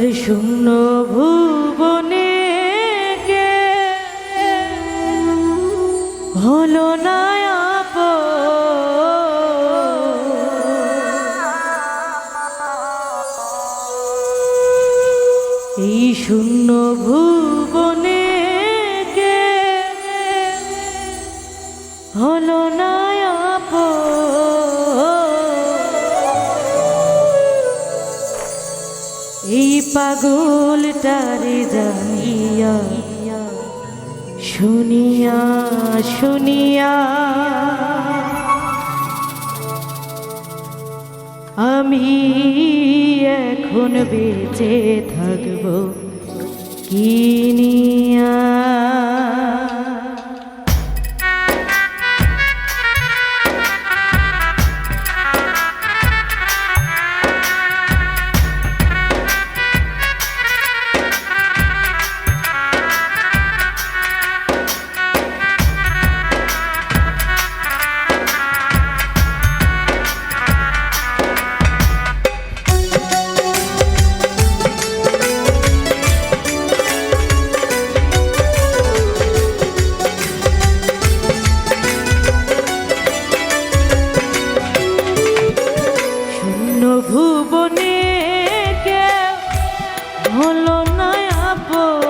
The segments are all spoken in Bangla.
আরে শূন্য ভুবনে কে হলো না। এই শূন্য ভুবনে পাগলটারে জানিয়া শুনিয়া শুনিয়া আমি এখন বেঁচে থাকব কিনিয়া হলো না আপন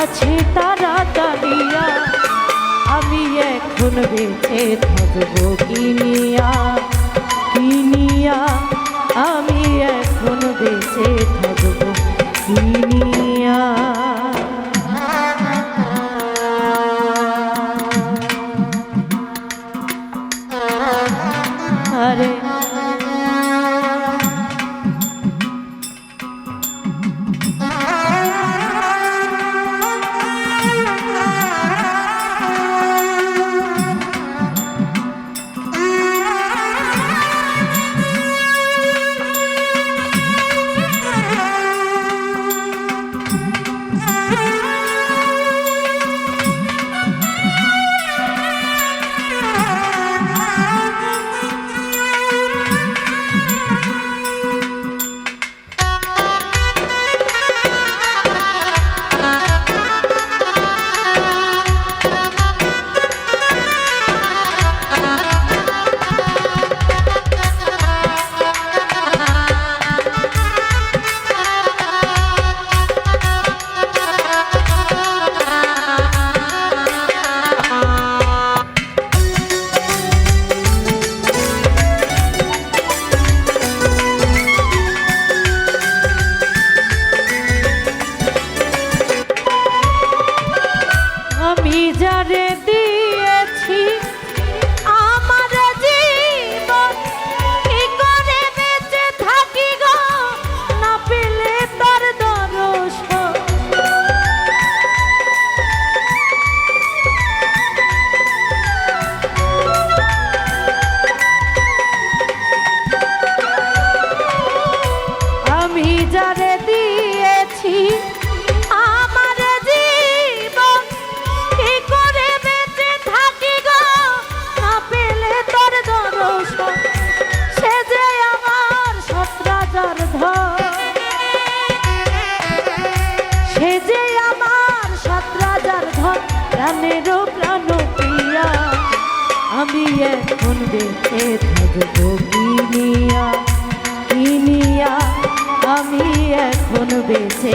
আছে তারা দাঁড়িয়া আমি এখন বেঁচে থাকব কিনিয়া কিনিয়া আমি এখন বেঁচে থাকব কিনিয়া আমি যারে বাধা সে যে আমার সাত রাজার আমি এখন বেঁচে থাকব কিনিয়া আমি এখন বেঁচে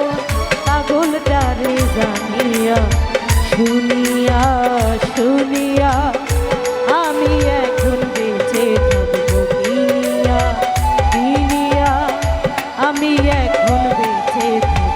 জানিয়া শুনিয়া শুনিয়া আমি এখন বেঁচে থাকব কিনিয়া কিনিয়া আমি এখন বেঁচে থাকব।